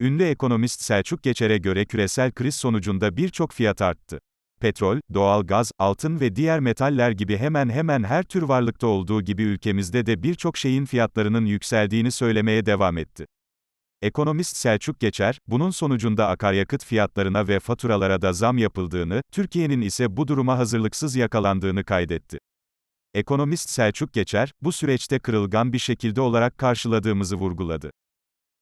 Ünlü ekonomist Selçuk Geçer'e göre küresel kriz sonucunda birçok fiyat arttı. Petrol, doğalgaz, altın ve diğer metaller gibi hemen hemen her tür varlıkta olduğu gibi ülkemizde de birçok şeyin fiyatlarının yükseldiğini söylemeye devam etti. Ekonomist Selçuk Geçer, bunun sonucunda akaryakıt fiyatlarına ve faturalara da zam yapıldığını, Türkiye'nin ise bu duruma hazırlıksız yakalandığını kaydetti. Ekonomist Selçuk Geçer, bu süreçte kırılgan bir şekilde olarak karşıladığımızı vurguladı.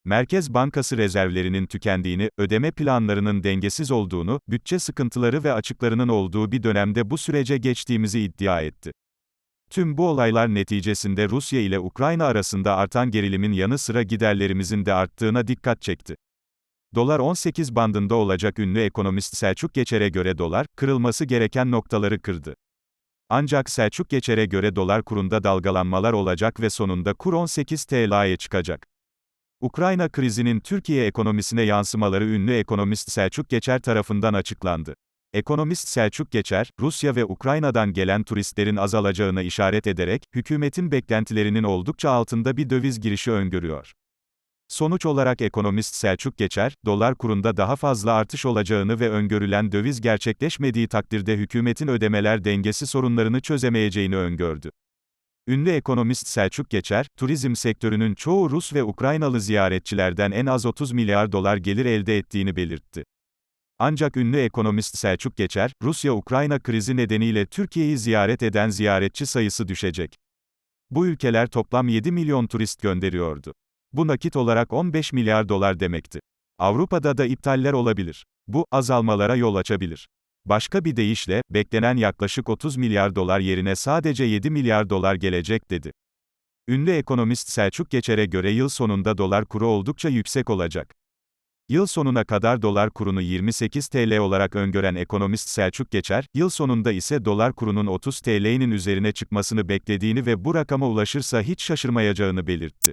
Merkez Bankası rezervlerinin tükendiğini, ödeme planlarının dengesiz olduğunu, bütçe sıkıntıları ve açıklarının olduğu bir dönemde bu sürece geçtiğimizi iddia etti. Tüm bu olaylar neticesinde Rusya ile Ukrayna arasında artan gerilimin yanı sıra giderlerimizin de arttığına dikkat çekti. Dolar 18 bandında olacak ünlü ekonomist Selçuk Geçer'e göre dolar, kırılması gereken noktaları kırdı. Ancak Selçuk Geçer'e göre dolar kurunda dalgalanmalar olacak ve sonunda kur 18 TL'ye çıkacak. Ukrayna krizinin Türkiye ekonomisine yansımaları ünlü ekonomist Selçuk Geçer tarafından açıklandı. Ekonomist Selçuk Geçer, Rusya ve Ukrayna'dan gelen turistlerin azalacağına işaret ederek, hükümetin beklentilerinin oldukça altında bir döviz girişi öngörüyor. Sonuç olarak ekonomist Selçuk Geçer, dolar kurunda daha fazla artış olacağını ve öngörülen döviz gerçekleşmediği takdirde hükümetin ödemeler dengesi sorunlarını çözemeyeceğini öngördü. Ünlü ekonomist Selçuk Geçer, turizm sektörünün çoğu Rus ve Ukraynalı ziyaretçilerden en az 30 milyar dolar gelir elde ettiğini belirtti. Ancak ünlü ekonomist Selçuk Geçer, Rusya-Ukrayna krizi nedeniyle Türkiye'yi ziyaret eden ziyaretçi sayısı düşecek. Bu ülkeler toplam 7 milyon turist gönderiyordu. Bu nakit olarak 15 milyar dolar demekti. Avrupa'da da iptaller olabilir. Bu, azalmalara yol açabilir. Başka bir deyişle, beklenen yaklaşık 30 milyar dolar yerine sadece 7 milyar dolar gelecek dedi. Ünlü ekonomist Selçuk Geçer'e göre yıl sonunda dolar kuru oldukça yüksek olacak. Yıl sonuna kadar dolar kurunu 28 TL olarak öngören ekonomist Selçuk Geçer, yıl sonunda ise dolar kurunun 30 TL'nin üzerine çıkmasını beklediğini ve bu rakama ulaşırsa hiç şaşırmayacağını belirtti.